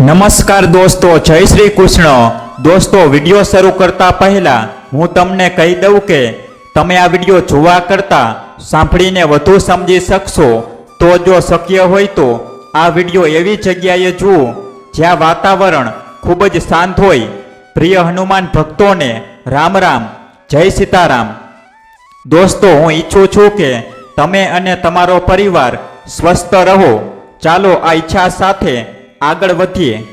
નમસ્કાર દોસ્તો, જય શ્રી કૃષ્ણ. દોસ્તો, વીડિયો શરૂ કરતા પહેલા હું તમને કહી દઉં કે તમે આ વીડિયો જોવા કરતા સાંભળીને વધુ સમજી શકશો. તો જો શક્ય હોય તો આ વીડિયો એવી જગ્યાએ જુઓ જ્યાં વાતાવરણ ખૂબ જ શાંત હોય. પ્રિય હનુમાન ભક્તોને રામ રામ, જય સીતારામ. દોસ્તો, હું ઈચ્છું છું કે તમે અને તમારો પરિવાર સ્વસ્થ રહો. ચાલો આ ઈચ્છા સાથે આગળ વધીએ,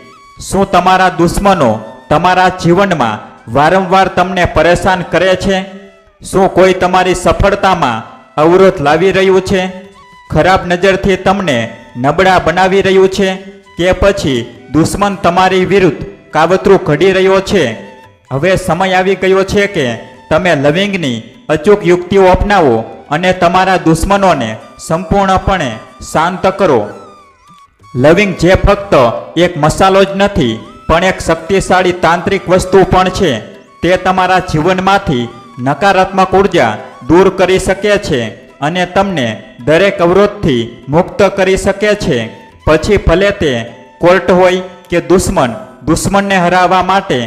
શું તમારા દુશ્મનો તમારા જીવનમાં વારંવાર તમને પરેશાન કરે છે? શું કોઈ તમારી સફળતામાં અવરોધ લાવી રહ્યું છે? ખરાબ નજરથી તમને નબળા બનાવી રહ્યું છે કે પછી દુશ્મન તમારી વિરુદ્ધ કાવતરું ઘડી રહ્યો છે? હવે સમય આવી ગયો છે કે તમે લવિંગની અચૂક યુક્તિઓ અપનાવો અને તમારા દુશ્મનોને સંપૂર્ણપણે શાંત કરો. લવિંગ જે ફક્ત એક મસાલો જ નથી, પણ એક શક્તિશાળી તાંત્રિક વસ્તુ પણ છે. તે તમારા જીવનમાંથી નકારાત્મક ઊર્જા દૂર કરી શકે છે અને તમને દરેક અવરોધથી મુક્ત કરી શકે છે. પછી ભલે તે કોર્ટ હોય કે દુશ્મન, દુશ્મનને હરાવવા માટે,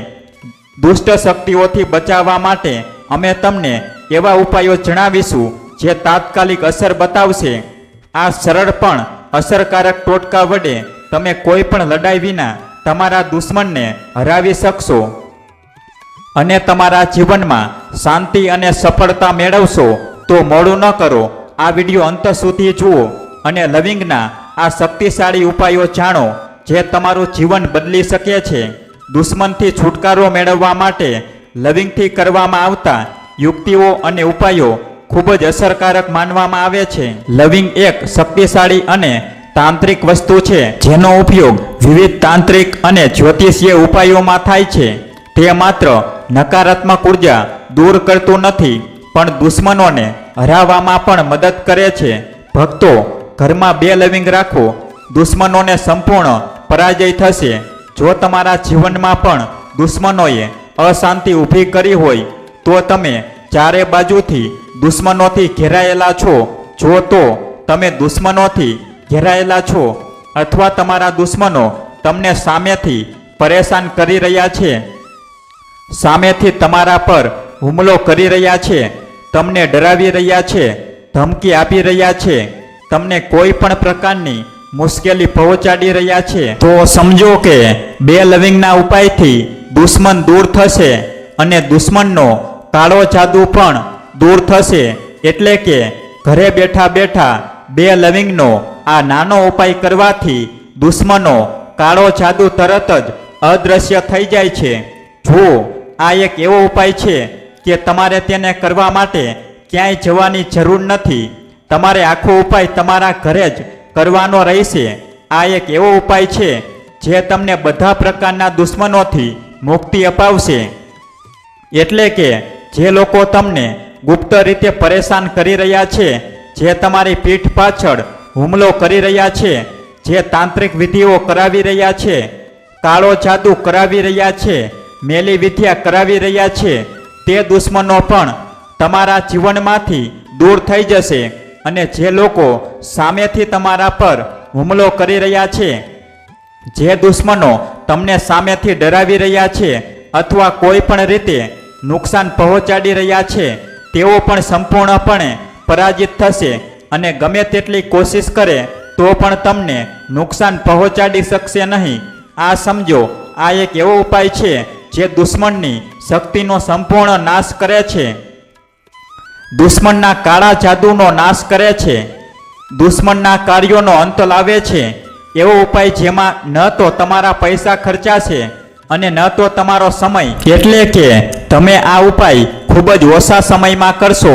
દુષ્ટ શક્તિઓથી બચાવવા માટે અમે તમને એવા ઉપાયો જણાવીશું જે તાત્કાલિક અસર બતાવશે. આ સરળ પણ અસરકારક ટોટકા વડે તમે કોઈ પણ લડાઈ વિના તમારા દુશ્મનને હરાવી શકશો. અને તમારા જીવનમાં શાંતિ અને સફળતા મેળવશો તો મોડું ન કરો. આ વીડિયો અંત સુધી જુઓ અને લવિંગના આ શક્તિશાળી ઉપાયો જાણો જે તમારું જીવન બદલી શકે છે. દુશ્મનથી છુટકારો મેળવવા માટે લવિંગથી કરવામાં આવતા યુક્તિઓ અને ઉપાયો ખૂબ જ અસરકારક માનવામાં આવે છે. લવિંગ એક શક્તિશાળી અને તાંત્રિક વસ્તુ છે, જેનો ઉપયોગ વિવિધ તાંત્રિક અને જ્યોતિષીય ઉપાયોમાં થાય છે. તે માત્ર નકારાત્મક ઊર્જા દૂર કરતું નથી, પણ દુશ્મનોને હરાવવામાં પણ મદદ કરે છે. ભક્તો, ઘરમાં બે લવિંગ રાખો, દુશ્મનોને સંપૂર્ણ પરાજય થશે. જો તમારા જીવનમાં પણ દુશ્મનોએ અશાંતિ ઊભી કરી હોય, તો તમે ચારે બાજુથી દુશ્મનોથી ઘેરાયેલા છો. જો તો, તમે દુશ્મનોથી ઘેરાયેલા છો અથવા તમારા દુશ્મનો તમને સામેથી પરેશાન કરી રહ્યા છે. સામેથી તમારા પર હુમલો કરી રહ્યા છે. તમને ડરાવી રહ્યા છે, ધમકી આપી રહ્યા છે. તમને કોઈ પણ પ્રકારની મુશ્કેલી પહોંચાડી રહ્યા છે. તો સમજો કે બે લવિંગના ઉપાયથી દુશ્મન દૂર થશે અને દુશ્મનનો કાળો જાદુ પણ દૂર થશે એટલે કે ઘરે બેઠા બેઠા બે લવિંગનો આ નાનો ઉપાય કરવાથી દુશ્મનો કાળો જાદુ તરત જ અદૃશ્ય થઈ જાય છે. જુઓ, આ એક એવો ઉપાય છે કે તમારે તેને કરવા માટે ક્યાંય જવાની જરૂર નથી. તમારે આખો ઉપાય તમારા ઘરે જ કરવાનો રહેશે. આ એક એવો ઉપાય છે જે તમને બધા પ્રકારના દુશ્મનોથી મુક્તિ અપાવશે. એટલે કે જે લોકો તમને ગુપ્ત રીતે પરેશાન કરી રહ્યા છે, જે તમારી પીઠ પાછળ હુમલો કરી રહ્યા છે, જે તાંત્રિક વિધિઓ કરાવી રહ્યા છે, કાળો જાદુ કરાવી રહ્યા છે, મેલી વિદ્યા કરાવી રહ્યા છે, તે દુશ્મનો પણ તમારા જીવનમાંથી દૂર થઈ જશે અને જે લોકો સામેથી તમારા પર હુમલો કરી રહ્યા છે, જે દુશ્મનો તમને સામેથી ડરાવી રહ્યા છે અથવા કોઈ પણ રીતે નુકસાન પહોંચાડી રહ્યા છે તેઓ પણ સંપૂર્ણપણે પરાજિત થશે અને ગમે તેટલી કોશિશ કરે, તો પણ તમને નુકસાન પહોંચાડી શકશે નહીં. આ સમજો, આ એક એવો ઉપાય છે જે દુશ્મનની શક્તિનો સંપૂર્ણ નાશ કરે છે. દુશ્મનના કાળા જાદુનો નાશ કરે છે. દુશ્મનના કાર્યોનો અંત લાવે છે. એવો ઉપાય જેમાં ન તો તમારા પૈસા ખર્ચાશે અને ન તો તમારો સમય. એટલે કે તમે આ ઉપાય ખૂબ જ ઓછા સમયમાં કરશો.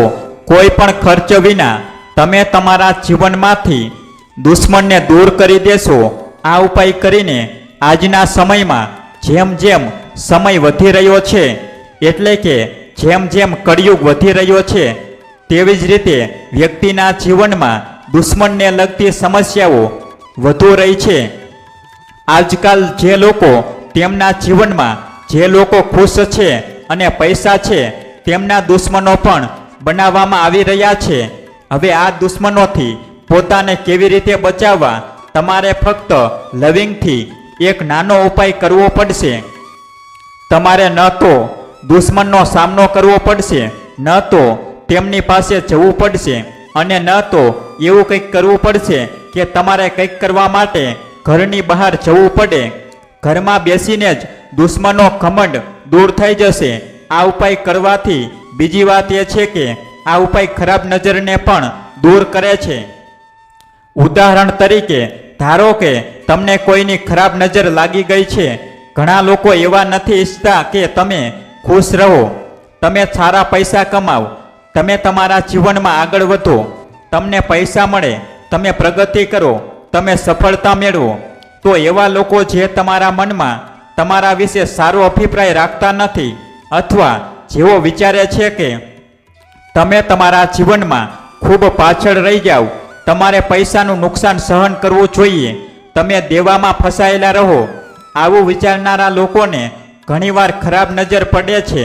કોઈ પણ ખર્ચ વિના તમે તમારા જીવનમાંથી દુશ્મનને દૂર કરી દેશો. આ ઉપાય કરીને આજના સમયમાં જેમ જેમ સમય વધી રહ્યો છે, એટલે કે જેમ જેમ કળિયુગ વધી રહ્યો છે, તેવી જ રીતે વ્યક્તિના જીવનમાં દુશ્મનને લગતી સમસ્યાઓ વધુ રહી છે. આજકાલ જે લોકો તેમના જીવનમાં જે લોકો ખુશ છે અને પૈસા છે, તેમના દુશ્મનો પણ બનાવવામાં આવી રહ્યા છે. હવે આ દુશ્મનોથી પોતાને કેવી રીતે બચાવવા તમારે ફક્ત લવિંગથી એક નાનો ઉપાય કરવો પડશે. તમારે ન તો દુશ્મનનો સામનો કરવો પડશે, ન તો તેમની પાસે જવું પડશે અને ન તો એવું કંઈક કરવું પડશે કે તમારે કંઈક કરવા માટે ઘરની બહાર જવું પડે. ઘરમાં બેસીને જ દુશ્મનો ઘમંડ દૂર થઈ જશે. આ ઉપાય કરવાથી બીજી વાત એ છે કે આ ઉપાય ખરાબ નજરને પણ દૂર કરે છે. ઉદાહરણ તરીકે, ધારો કે તમને કોઈની ખરાબ નજર લાગી ગઈ છે. ઘણા લોકો એવા નથી ઈચ્છતા કે તમે ખુશ રહો. તમે સારા પૈસા કમાવ. તમે તમારા જીવનમાં આગળ વધો. તમને પૈસા મળે. તમે પ્રગતિ કરો. તમે સફળતા મેળવો. તો એવા લોકો જે તમારા મનમાં તમારા વિશે સારો અભિપ્રાય રાખતા નથી અથવા જેઓ વિચારે છે કે તમે તમારા જીવનમાં ખૂબ પાછળ રહી જાઓ, તમારે પૈસાનું નુકસાન સહન કરવું જોઈએ, તમે દેવામાં ફસાયેલા રહો, આવું વિચારનારા લોકોને ઘણીવાર ખરાબ નજર પડે છે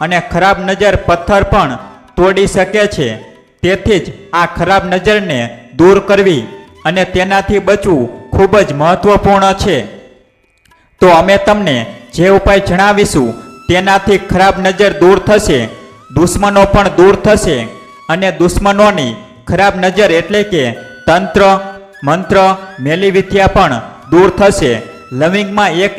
અને ખરાબ નજર પથ્થર પણ તોડી શકે છે. તેથી જ આ ખરાબ નજરને દૂર કરવી અને તેનાથી બચવું ખૂબ જ મહત્વપૂર્ણ છે. તો અમે તમને જે ઉપાય જણાવીશું, તેનાથી ખરાબ નજર દૂર થશે, દુશ્મનો પણ દૂર થશે અને દુશ્મનોની ખરાબ નજર એટલે કે તંત્ર, મંત્ર મેલી વિદ્યા પણ દૂર થશે. લવિંગમાં એક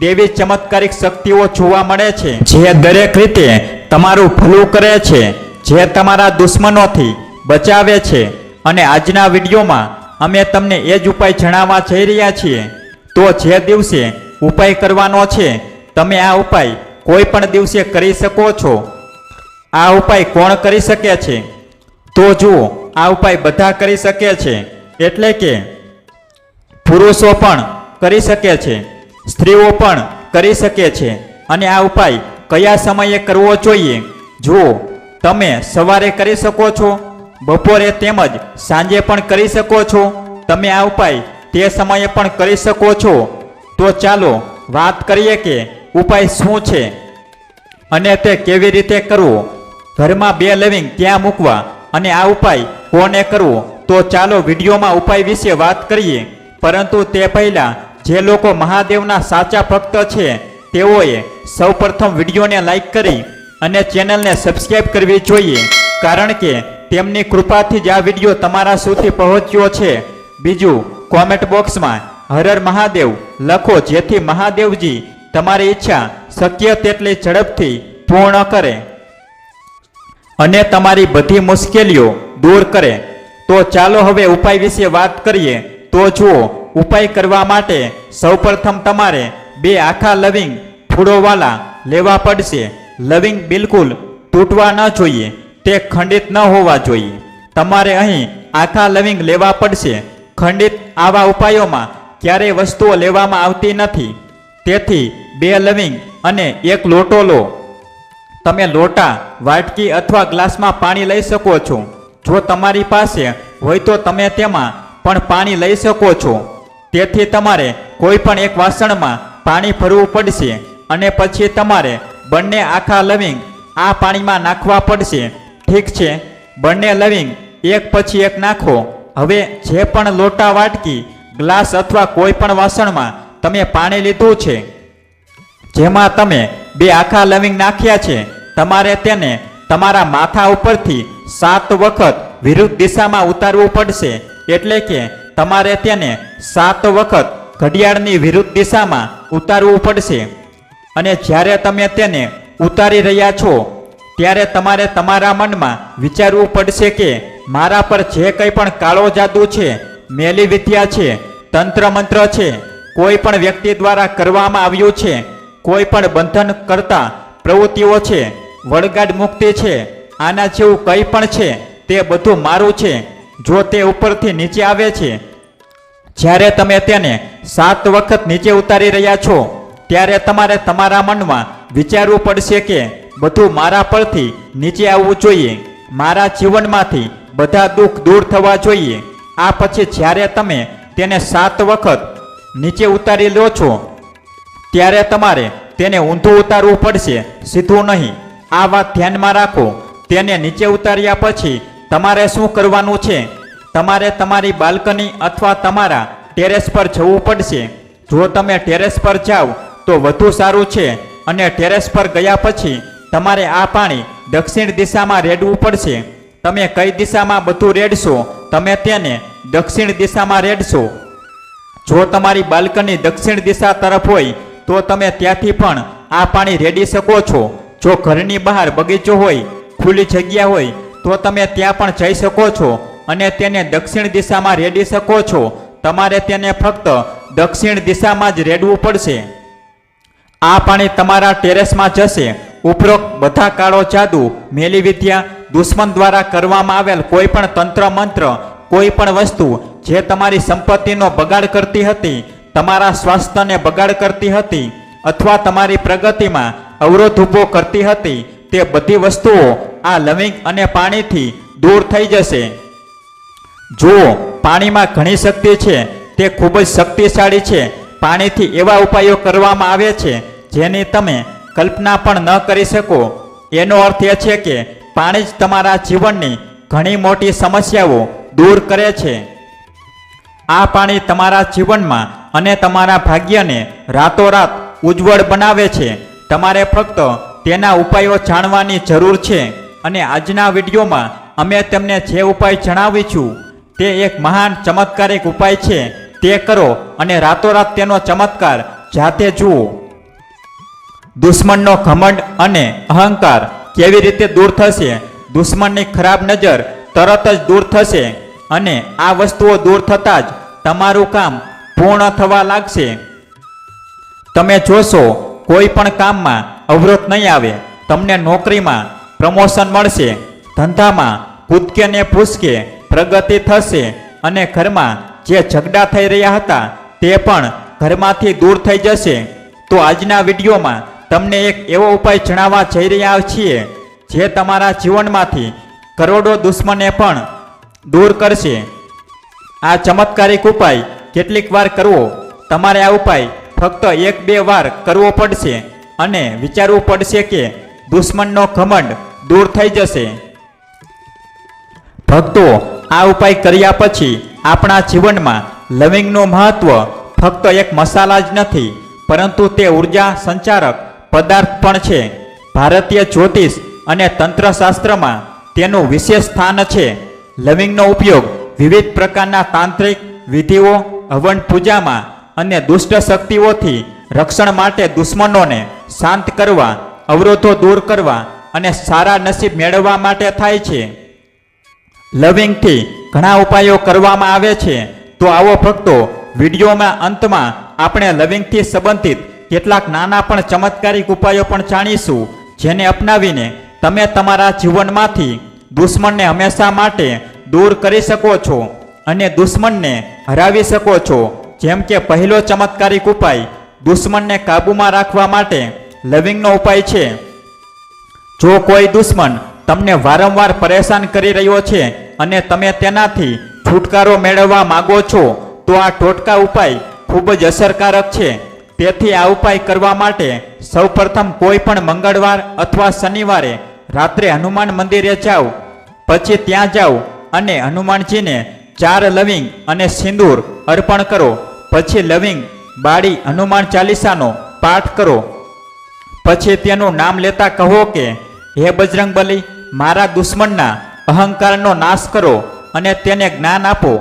દેવી ચમત્કારિક શક્તિઓ જોવા મળે છે, જે દરેક રીતે તમારું ભલું કરે છે, જે તમારા દુશ્મનોથી બચાવે છે. અને આજના વિડીયોમાં અમે તમને એ જ ઉપાય જણાવવા જઈ રહ્યા છીએ. તો જે દિવસે ઉપાય કરવાનો છે, તમે આ ઉપાય કોઈ પણ દિવસે કરી શકો છો. આ ઉપાય કોણ કરી શકે છે? તો જુઓ, આ ઉપાય બધા કરી શકે છે. એટલે કે પુરુષો પણ કરી શકે છે, સ્ત્રીઓ પણ કરી શકે છે. અને આ ઉપાય કયા સમયે કરવો જોઈએ? જુઓ, તમે સવારે કરી શકો છો બપોરે તેમજ સાંજે પણ કરી શકો છો. તમે આ ઉપાય તે સમયે પણ કરી શકો છો. તો ચાલો વાત કરીએ કે ઉપાય શું છે અને તે કેવી રીતે કરવો? ઘરમાં બે લવિંગ ક્યાં મૂકવા અને આ ઉપાય કોને કરવો? તો ચાલો વિડીયોમાં ઉપાય વિશે વાત કરીએ. પરંતુ તે પહેલાં જે લોકો મહાદેવના સાચા ભક્ત છે, તેઓએ સૌપ્રથમ વિડીયોને લાઈક કરી અને ચેનલને સબસ્ક્રાઈબ કરવી જોઈએ. કારણ કે તેમની કૃપાથી જ આ વીડિયો તમારા સુધી પહોંચ્યો છે. બીજું કોમેન્ટ બોક્સમાં હર હર મહાદેવ, લખો જેથી મહાદેવજી તમારી ઈચ્છા શક્ય તેટલી ઝડપથી પૂર્ણ કરે. અને તમારી બધી મુશ્કેલીઓ દૂર કરે. તો ચાલો હવે ઉપાય વિશે વાત કરીએ. તો જુઓ, ઉપાય કરવા માટે સૌપ્રથમ તમારે બે આખા લવિંગ ફૂડોવાલા લેવા પડશે. લવિંગ બિલકુલ તૂટવા ન જોઈએ. તે ખંડિત ન હોવા જોઈએ. તમારે અહીં આખા લવિંગ લેવા પડશે. ખંડિત આવા ઉપાયોમાં ક્યારેય વસ્તુઓ લેવામાં આવતી નથી. તેથી બે લવિંગ અને એક લોટો લો. તમે લોટા, વાટકી અથવા ગ્લાસમાં પાણી લઈ શકો છો. જો તમારી પાસે હોય તો તમે તેમાં પણ પાણી લઈ શકો છો. તેથી તમારે કોઈ પણ એક વાસણમાં પાણી ભરવું પડશે અને પછી તમારે બંને આખા લવિંગ આ પાણીમાં નાખવા પડશે. ઠીક છે, બંને લવિંગ, એક પછી એક નાખો. હવે જે પણ લોટા વાટકી, ગ્લાસ અથવા કોઈ પણ વાસણમાં તમે પાણી લીધું છે. જેમાં તમે બે આખા લવિંગ નાખ્યા છે, તમારે તેને તમારા માથા ઉપરથી સાત વખત વિરુદ્ધ દિશામાં ઉતારવું પડશે. એટલે કે તમારે તેને સાત વખત ઘડિયાળની વિરુદ્ધ દિશામાં ઉતારવું પડશે. અને જ્યારે તમે તેને ઉતારી રહ્યા છો ત્યારે તમારે તમારા મનમાં વિચારવું પડશે કે મારા પર જે કંઈ પણ કાળો જાદુ છે, મેલી વિદ્યા છે, તંત્ર મંત્ર છે, કોઈ પણ વ્યક્તિ દ્વારા કરવામાં આવ્યું છે, કોઈ પણ બંધન કરતા પ્રવૃત્તિઓ છે, વળગાડ મુક્તિ છે, આના જેવું કંઈ પણ છે, તે બધું મારું છે, જો તે ઉપરથી નીચે આવે છે. જ્યારે તમે તેને સાત વખત નીચે ઉતારી રહ્યા છો, ત્યારે તમારે તમારા મનમાં વિચારવું પડશે કે બધું મારા પરથી નીચે આવવું જોઈએ. મારા જીવનમાંથી બધા દુઃખ દૂર થવા જોઈએ. આ પછી જ્યારે તમે તેને સાત વખત નીચે ઉતારી લો છો, ત્યારે તમારે તેને ઊંધું ઉતારવું પડશે, સીધું નહીં. આ વાત ધ્યાનમાં રાખો. તેને નીચે ઉતાર્યા પછી તમારે શું કરવાનું છે? તમારે તમારી બાલ્કની અથવા તમારા ટેરેસ પર જવું પડશે. જો તમે ટેરેસ પર જાઓ, તો વધુ સારું છે. અને ટેરેસ પર ગયા પછી તમારે આ પાણી દક્ષિણ દિશામાં રેડવું પડશે. તમે કઈ દિશામાં બધું રેડશો, તમે તેને દક્ષિણ દિશામાં રેડશો. જો તમારી બાલ્કની દક્ષિણ દિશા તરફ હોય, તો તમે ત્યાંથી પણ આ પાણી રેડી શકો છો. જો ઘરની બહાર બગીચો હોય, ખુલ્લી જગ્યા હોય, તો તમે ત્યાં પણ જઈ શકો છો અને તેને દક્ષિણ દિશામાં રેડી શકો છો. તમારે તેને ફક્ત દક્ષિણ દિશામાં જ રેડવું પડશે. આ પાણી તમારા ટેરેસમાં જશે. ઉપરોક્ત બધા કાળો જાદુ મેલી વિદ્યા દુશ્મન દ્વારા કરવામાં આવેલ કોઈ પણ તંત્ર મંત્ર, કોઈ પણ વસ્તુ જે તમારી સંપત્તિનો બગાડ કરતી હતી, તમારા સ્વાસ્થ્યને બગાડ કરતી હતી અથવા તમારી પ્રગતિમાં અવરોધ ઊભો કરતી હતી, તે બધી વસ્તુઓ આ લવિંગ અને પાણીથી દૂર થઈ જશે. જો પાણીમાં ઘણી શક્તિ છે, તે ખૂબ જ શક્તિશાળી છે. પાણીથી એવા ઉપાયો કરવામાં આવે છે જેની તમે કલ્પના પણ ન કરી શકો. એનો અર્થ એ છે કે પાણી જ તમારા જીવનની ઘણી મોટી સમસ્યાઓ દૂર કરે છે. આ પાણી તમારા જીવનમાં અને તમારા ભાગ્યને રાતોરાત ઉજ્જવળ બનાવે છે. તમારે ફક્ત તેના ઉપાયો જાણવાની જરૂર છે અને આજના વિડીયોમાં અમે તમને જે ઉપાય જણાવીશું, તે એક મહાન ચમત્કારિક ઉપાય છે. તે કરો અને રાતોરાત તેનો ચમત્કાર જાતે જુઓ. દુશ્મનનો ઘમંડ અને અહંકાર કેવી રીતે દૂર થશે? દુશ્મનની ખરાબ નજર તરત જ દૂર થશે અને આ વસ્તુઓ દૂર થતાં જ તમારું કામ પૂર્ણ થવા લાગશે. તમે જોશો, કોઈ પણ કામમાં અવરોધ નહીં આવે. તમને નોકરીમાં પ્રમોશન મળશે, ધંધામાં કૂદકે ને પૂછકે પ્રગતિ થશે અને ઘરમાં જે ઝઘડા થઈ રહ્યા હતા તે પણ ઘરમાંથી દૂર થઈ જશે. તો આજના વિડીયોમાં તમને એક એવો ઉપાય જણાવવા જઈ રહ્યા છીએ, જે તમારા જીવનમાંથી કરોડો દુશ્મને પણ દૂર કરશે. આ ચમત્કારિક ઉપાય કેટલીક વાર કરવો, તમારે આ ઉપાય ફક્ત એક બે વાર કરવો પડશે અને વિચારવું પડશે કે દુશ્મનનો ઘમંડ દૂર થઈ જશે. ભક્તો, આ ઉપાય કર્યા પછી આપણા જીવનમાં લવિંગનું મહત્વ ફક્ત એક મસાલા જ નથી, પરંતુ તે ઊર્જા સંચારક પદાર્થ પણ છે. ભારતીય જ્યોતિષ અને તંત્રશાસ્ત્રમાં તેનું વિશેષ સ્થાન છે. લવિંગનો ઉપયોગ વિવિધ પ્રકારના તાંત્રિક વિધિઓ, હવન પૂજામાં અને દુષ્ટ શક્તિઓથી રક્ષણ માટે દુશ્મનોને શાંત કરવા, અવરોધો દૂર કરવા અને સારા નસીબ મેળવવા માટે થાય છે. લવિંગથી ઘણા ઉપાયો કરવામાં આવે છે. તો આવો ભક્તો વિડીયોમાં અંતમાં આપણે લવિંગથી સંબંધિત કેટલાક નાના પણ ચમત્કારિક ઉપાયો પણ જાણીશું, જેને અપનાવીને તમે તમારા જીવનમાંથી દુશ્મનને હંમેશા માટે દૂર કરી શકો છો અને દુશ્મનને હરાવી શકો છો. જેમ કે પહેલો ચમત્કારિક ઉપાય, દુશ્મનને કાબૂમાં રાખવા માટે લવિંગનો ઉપાય છે. જો કોઈ દુશ્મન તમને વારંવાર પરેશાન કરી રહ્યો છે અને તમે તેનાથી છુટકારો મેળવવા માંગો છો, તો આ ટોટકા ઉપાય ખૂબ જ અસરકારક છે. તેથી આ ઉપાય કરવા માટે સૌપ્રથમ કોઈ પણ મંગળવાર અથવા શનિવારે રાત્રે હનુમાન મંદિરે જાઓ, પછી ત્યાં જાઓ અને હનુમાનજીને ચાર લવિંગ અને સિંદૂર અર્પણ કરો, પછી લવિંગ, બાળી હનુમાન ચાલીસાનો પાઠ કરો. પછી તેનું નામ લેતા કહો કે, હે બજરંગબલી, મારા દુશ્મનના અહંકારનો નાશ કરો અને તેને જ્ઞાન આપો.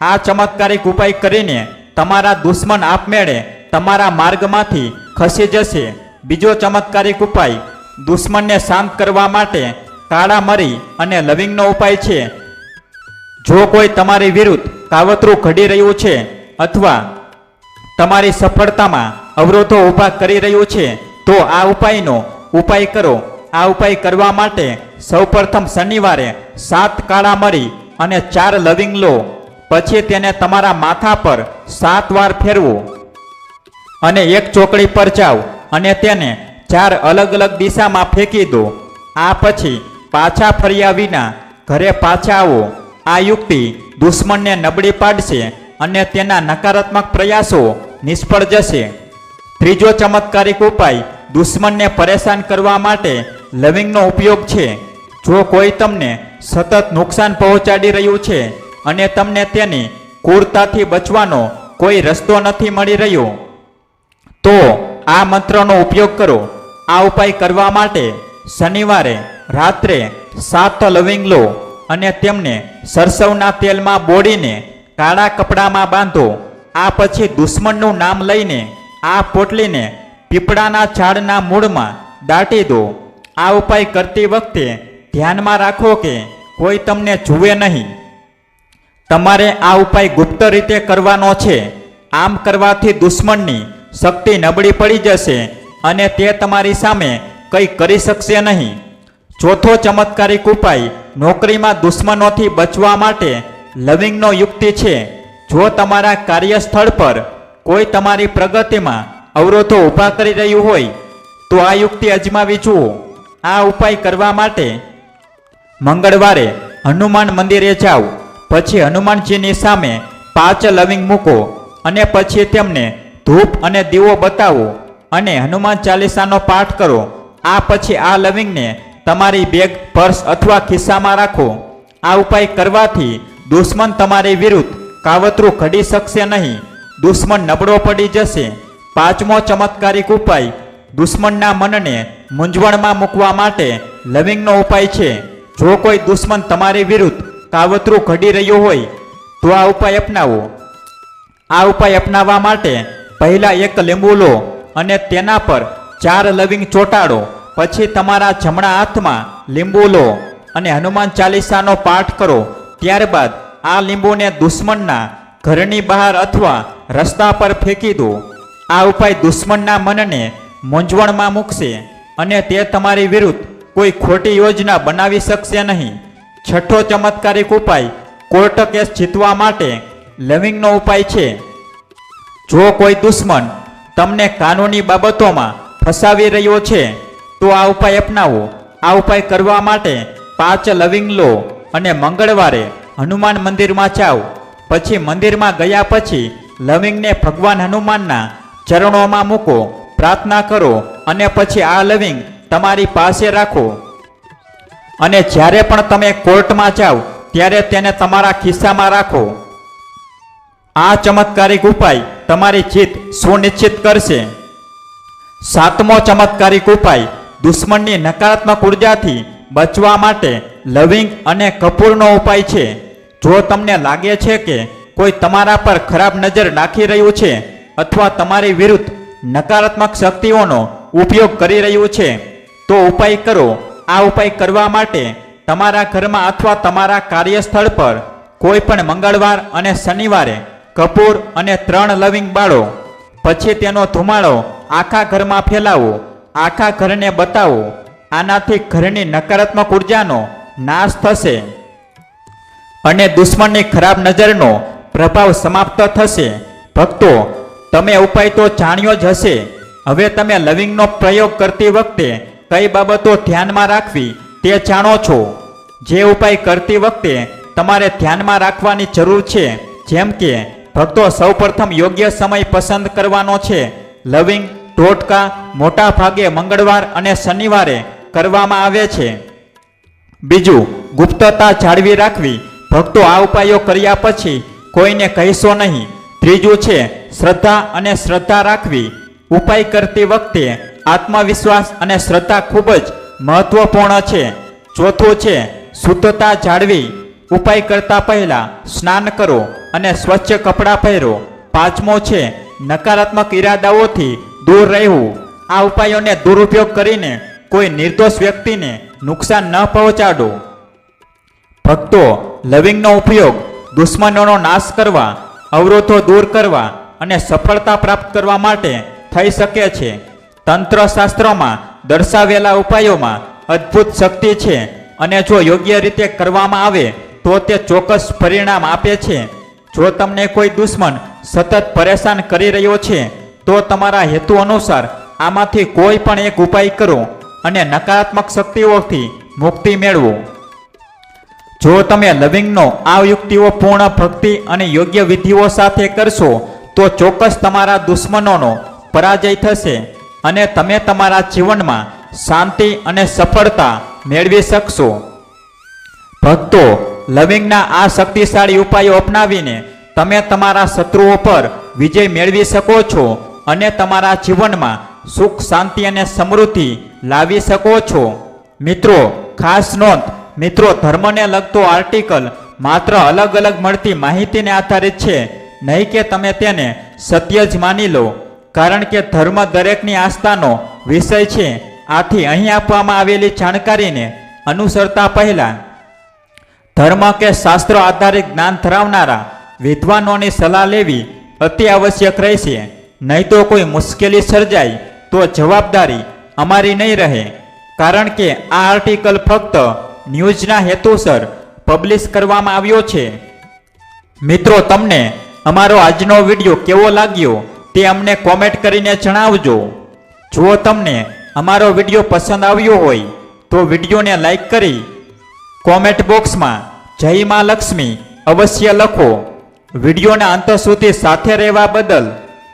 આ ચમત્કારિક ઉપાય કરીને તમારા દુશ્મન આપમેળે તમારા માર્ગમાંથી ખસી જશે. બીજો ચમત્કારિક ઉપાય, દુશ્મનને શાંત કરવા માટે કાળા મરી અને લવિંગનો ઉપાય છે. જો કોઈ તમારી વિરુદ્ધ કાવતરું ઘડી રહ્યું છે અથવા તમારી સફળતામાં અવરોધો ઊભા કરી રહ્યું છે, તો આ ઉપાયનો ઉપાય કરો. આ ઉપાય કરવા માટે સૌપ્રથમ શનિવારે સાત કાળા મરી અને ચાર લવિંગ લો. પછી તેને તમારા માથા પર સાત વાર ફેરવો. અને એક ચોકડી પર જાઓ અને તેને ચાર અલગ અલગ દિશામાં ફેંકી દો. આ પછી પાછા ફર્યા વિના ઘરે પાછા આવો. આ યુક્તિ દુશ્મનને નબળી પાડશે અને તેના નકારાત્મક પ્રયાસો નિષ્ફળ જશે. ત્રીજો ચમત્કારિક ઉપાય દુશ્મનને પરેશાન કરવા માટે લવિંગનો ઉપયોગ છે. જો કોઈ તમને સતત નુકસાન પહોંચાડી રહ્યું છે અને તમને તેની ક્રૂરતાથી બચવાનો કોઈ રસ્તો નથી મળી રહ્યો તો આ મંત્રનો ઉપયોગ કરો. આ ઉપાય કરવા માટે શનિવારે, રાત્રે સાત લવિંગ લો અને તેમને સરસવના તેલમાં બોળીને કાળા કપડામાં બાંધો. આ પછી દુશ્મનનું નામ લઈને આ પોટલીને પીપળાના ઝાડના મૂળમાં દાટી દો. આ ઉપાય કરતી વખતે ધ્યાનમાં રાખો કે કોઈ તમને જુએ નહીં. તમારે આ ઉપાય ગુપ્ત રીતે કરવાનો છે. આમ કરવાથી દુશ્મનની શક્તિ નબળી પડી જશે અને તે તમારી સામે કંઈ કરી શકશે નહીં. ચોથો ચમત્કારિક ઉપાય, નોકરીમાં દુશ્મનોથી બચવા માટે લવિંગનો યુક્તિ છે. જો તમારા કાર્યસ્થળ પર કોઈ તમારી પ્રગતિમાં અવરોધો ઊભા કરી રહ્યું હોય, તો આ યુક્તિ અજમાવી જુઓ. આ ઉપાય કરવા માટે મંગળવારે હનુમાન મંદિરે જાઓ. પછી હનુમાનજીની સામે પાંચ લવિંગ મૂકો અને પછી તેમને ધૂપ અને દીવો બતાવો અને હનુમાન ચાલીસાનો પાઠ કરો. આ પછી આ લવિંગને તમારી બેગ, પર્સ અથવા ખિસ્સામાં રાખો. આ ઉપાય કરવાથી દુશ્મન તમારી વિરુદ્ધ કાવતરું ઘડી શકશે નહીં. દુશ્મન નબળો પડી જશે. પાંચમો ચમત્કારિક ઉપાય, દુશ્મનના મનને મૂંઝવણમાં મૂકવા માટે લવિંગનો ઉપાય છે. જો કોઈ દુશ્મન તમારી વિરુદ્ધ કાવતરું ઘડી રહ્યું હોય, તો આ ઉપાય અપનાવો. આ ઉપાય અપનાવવા માટે પહેલા એક લીંબુ લો અને તેના પર ચાર લવિંગ ચોંટાડો, પછી તમારા જમણા હાથમાં લીંબુ લો અને હનુમાન ચાલીસાનો પાઠ કરો. ત્યારબાદ આ લીંબુને દુશ્મનના ઘરની બહાર અથવા રસ્તા પર ફેંકી દો. આ ઉપાય દુશ્મનના મનને મૂંઝવણમાં મૂકશે અને તે તમારી વિરુદ્ધ કોઈ ખોટી યોજના બનાવી શકશે નહીં. છઠ્ઠો ચમત્કારિક ઉપાય કોર્ટ કેસ જીતવા માટે લવિંગનો ઉપાય છે. જો કોઈ દુશ્મન તમને કાનૂની બાબતોમાં ફસાવી રહ્યો છે, તો આ ઉપાય અપનાવો. આ ઉપાય કરવા માટે પાંચ લવિંગ લો અને મંગળવારે હનુમાન મંદિરમાં જાઓ. પછી મંદિરમાં ગયા પછી લવિંગને ભગવાન હનુમાનના ચરણોમાં મૂકો, પ્રાર્થના કરો અને પછી આ લવિંગ તમારી પાસે રાખો. અને જ્યારે પણ તમે કોર્ટમાં જાઓ, ત્યારે તેને તમારા ખિસ્સામાં રાખો. આ ચમત્કારિક ઉપાય તમારી જીત સુનિશ્ચિત કરશે. સાતમો ચમત્કારિક ઉપાય, દુશ્મનની નકારાત્મક ઉર્જાથી બચવા માટે લવિંગ અને કપૂરનો ઉપાય છે. જો તમને લાગે છે કે કોઈ તમારા પર ખરાબ નજર નાખી રહ્યું છે અથવા તમારી વિરુદ્ધ નકારાત્મક શક્તિઓનો ઉપયોગ કરી રહ્યું છે, તો ઉપાય કરો. આ ઉપાય કરવા માટે તમારા ઘરમાં અથવા તમારા કાર્યસ્થળ પર કોઈ પણ મંગળવાર અને શનિવારે કપૂર અને ત્રણ લવિંગ બાળો. પછી તેનો ધુમાડો આખા ઘરમાં ફેલાવો, આખા ઘરને બતાવો. આનાથી ઘરની નકારાત્મક ઉર્જાનો નાશ થશે. અને દુશ્મનની ખરાબ નજરનો પ્રભાવ સમાપ્ત થશે. ભક્તો, તમે ઉપાય તો જાણ્યો જ હશે. હવે તમે લવિંગનો પ્રયોગ કરતી વખતે કઈ બાબતો ધ્યાનમાં રાખવી તે જાણો છો. જે ઉપાય કરતી વખતે તમારે ધ્યાનમાં રાખવાની જરૂર છે, જેમ કે ભક્તો સૌપ્રથમ યોગ્ય સમય પસંદ કરવાનો છે. લવિંગ, ટોટકા, મોટા ભાગે મંગળવાર અને શનિવારે કરવામાં આવે છે. બીજું, ગુપ્તતા જાળવી રાખવી. ભક્તો આ ઉપાયો કર્યા પછી કોઈને કહેશો નહીં. ત્રીજું છે, શ્રદ્ધા અને શ્રદ્ધા રાખવી. ઉપાય કરતી વખતે આત્મવિશ્વાસ અને શ્રદ્ધા ખૂબ જ મહત્વપૂર્ણ છે. ચોથું છે, શુદ્ધતા જાળવી. ઉપાય કરતા પહેલા સ્નાન કરો. અને સ્વચ્છ કપડાં પહેરો. પાંચમો છે, નકારાત્મક ઈરાદાઓથી દૂર રહેવું. આ ઉપાયોને દુરુપયોગ કરીને કોઈ નિર્દોષ વ્યક્તિને નુકસાન ન પહોંચાડો. ભક્તો, લવિંગનો ઉપયોગ દુશ્મનોનો નાશ કરવા, અવરોધો દૂર કરવા અને સફળતા પ્રાપ્ત કરવા માટે થઈ શકે છે. તંત્રશાસ્ત્રમાં દર્શાવેલા ઉપાયોમાં અદ્ભુત શક્તિ છે અને જો યોગ્ય રીતે કરવામાં આવે, તો તે ચોક્કસ પરિણામ આપે છે. જો તમને કોઈ દુશ્મન સતત પરેશાન કરી રહ્યો છે, તો તમારા હેતુ અનુસાર આમાંથી કોઈ પણ એક ઉપાય કરો અને નકારાત્મક શક્તિઓથી મુક્તિ મેળવો. જો તમે લવિંગનો આ યુક્તિઓ પૂર્ણ ભક્તિ અને યોગ્ય વિધિઓ સાથે કરશો, તો ચોક્કસ તમારા દુશ્મનોનો પરાજય થશે અને તમે તમારા જીવનમાં શાંતિ અને સફળતા મેળવી શકશો. ભક્તો લવિંગના આ શક્તિશાળી ઉપાયો અપનાવીને તમે તમારા શત્રુઓ પર વિજય મેળવી શકો છો અને તમારા જીવનમાં સુખ, શાંતિ અને સમૃદ્ધિ લાવી શકો છો. મિત્રો, ખાસ નોંધ, મિત્રો, ધર્મને લગતો આર્ટિકલ માત્ર અલગ અલગ મળતી માહિતીને આધારિત છે. નહીં કે તમે તેને સત્ય જ માની લો, કારણ કે ધર્મ દરેકની આસ્થાનો વિષય છે. આથી અહીં આપવામાં આવેલી જાણકારીને અનુસરતા પહેલા ધર્મ કે શાસ્ત્ર આધારિત જ્ઞાન ધરાવનારા વિદ્વાનોની સલાહ લેવી અતિ આવશ્યક રહેશે. નહીં તો કોઈ મુશ્કેલી સર્જાય તો જવાબદારી અમારી નહીં રહે. કારણ કે આ આર્ટિકલ ફક્ત ન્યૂઝના હેતુસર પબ્લિશ કરવામાં આવ્યો છે. મિત્રો, તમને અમારો આજનો વીડિયો કેવો લાગ્યો તે અમને કોમેન્ટ કરીને જણાવજો. જો તમને અમારો વીડિયો પસંદ આવ્યો હોય તો વિડીયોને લાઈક કરી કોમેન્ટ બોક્સમાં જય માં લક્ષ્મી અવશ્ય લખો. વિડીયોના અંત સુધી સાથે રહેવા બદલ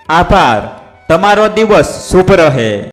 આભાર. તમારો દિવસ શુભ રહે.